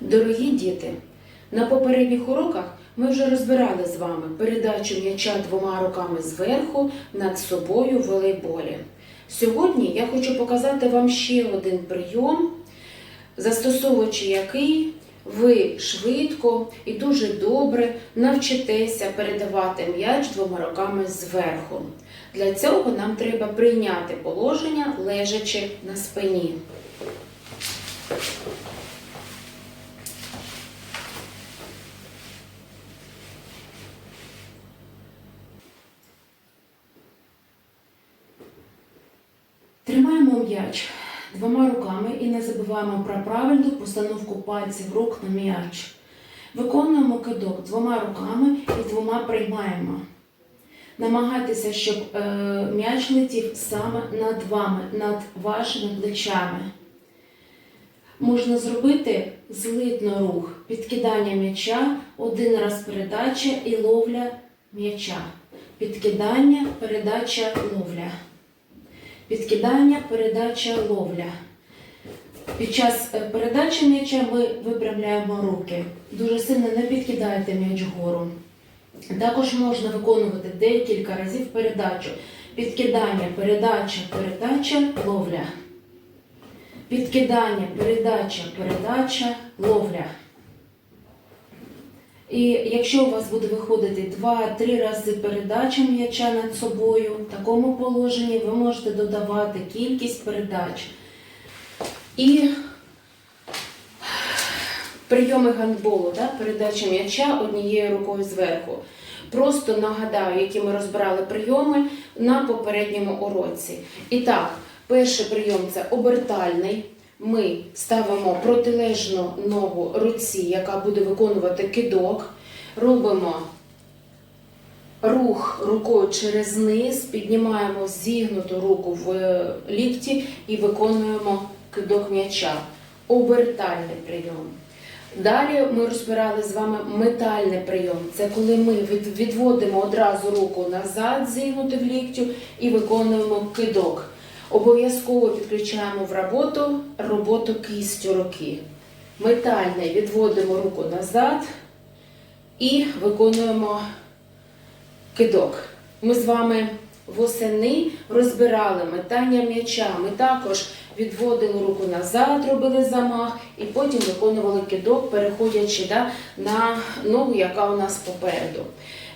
Дорогі діти, на попередніх уроках ми вже розбирали з вами передачу м'яча двома руками зверху над собою в волейболі. Сьогодні я хочу показати вам ще один прийом, застосовуючи який ви швидко і дуже добре навчитеся передавати м'яч двома руками зверху. Для цього нам треба прийняти положення лежачи на спині. Тримаємо м'яч двома руками і не забуваємо про правильну постановку пальців рук на м'яч. Виконуємо кидок двома руками і двома приймаємо. Намагайтеся, щоб е, м'яч летів саме над вами, над вашими плечами. Можна зробити злитно рух, підкидання м'яча, один раз передача і ловля м'яча. Підкидання, передача, ловля. Підкидання, передача, ловля. Під час е, передачі м'яча ми випрямляємо руки. Дуже сильно не підкидайте м'яч вгору. Також можна виконувати декілька разів передачу. Підкидання, передача, передача, ловля. Підкидання, передача, передача, ловля. І якщо у вас буде виходити 2-3 рази передача м'яча над собою, в такому положенні ви можете додавати кількість передач. І прийоми гандболу, да, передача м'яча однією рукою зверху. Просто нагадаю, які ми розбирали прийоми на попередньому уроці. І так, перший прийом це обертальний. Ми ставимо протилежну ногу руці, яка буде виконувати кидок. Робимо рух рукою через низ, піднімаємо зігнуту руку в е, лікті і виконуємо кидок м'яча. Обертальний прийом. Далі ми розбирали з вами метальний прийом. Це коли ми відводимо одразу руку назад, зігнути в ліктю, і виконуємо кидок. Обов'язково підключаємо в роботу роботу кістю руки. Метально відводимо руку назад і виконуємо кидок. Ми з вами восени розбирали метання м'яча. Ми також відводили руку назад, робили замах, і потім виконували кидок, переходячи да, на ногу, яка у нас попереду.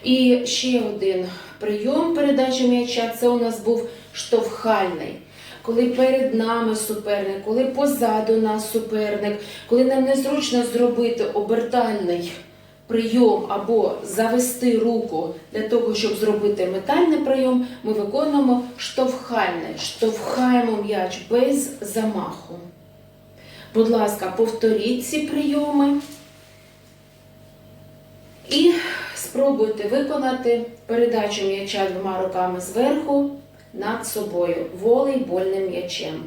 І ще один прийом передачі м'яча це у нас був штовхальний. Коли перед нами суперник, коли позаду нас суперник, коли нам незручно зробити обертальний прийом або завести руку для того, щоб зробити метальний прийом, ми виконуємо штовхальний, штовхаємо м'яч без замаху. Будь ласка, повторіть ці прийоми і спробуйте виконати передачу м'яча двома руками зверху над собою волейбольним м'ячем.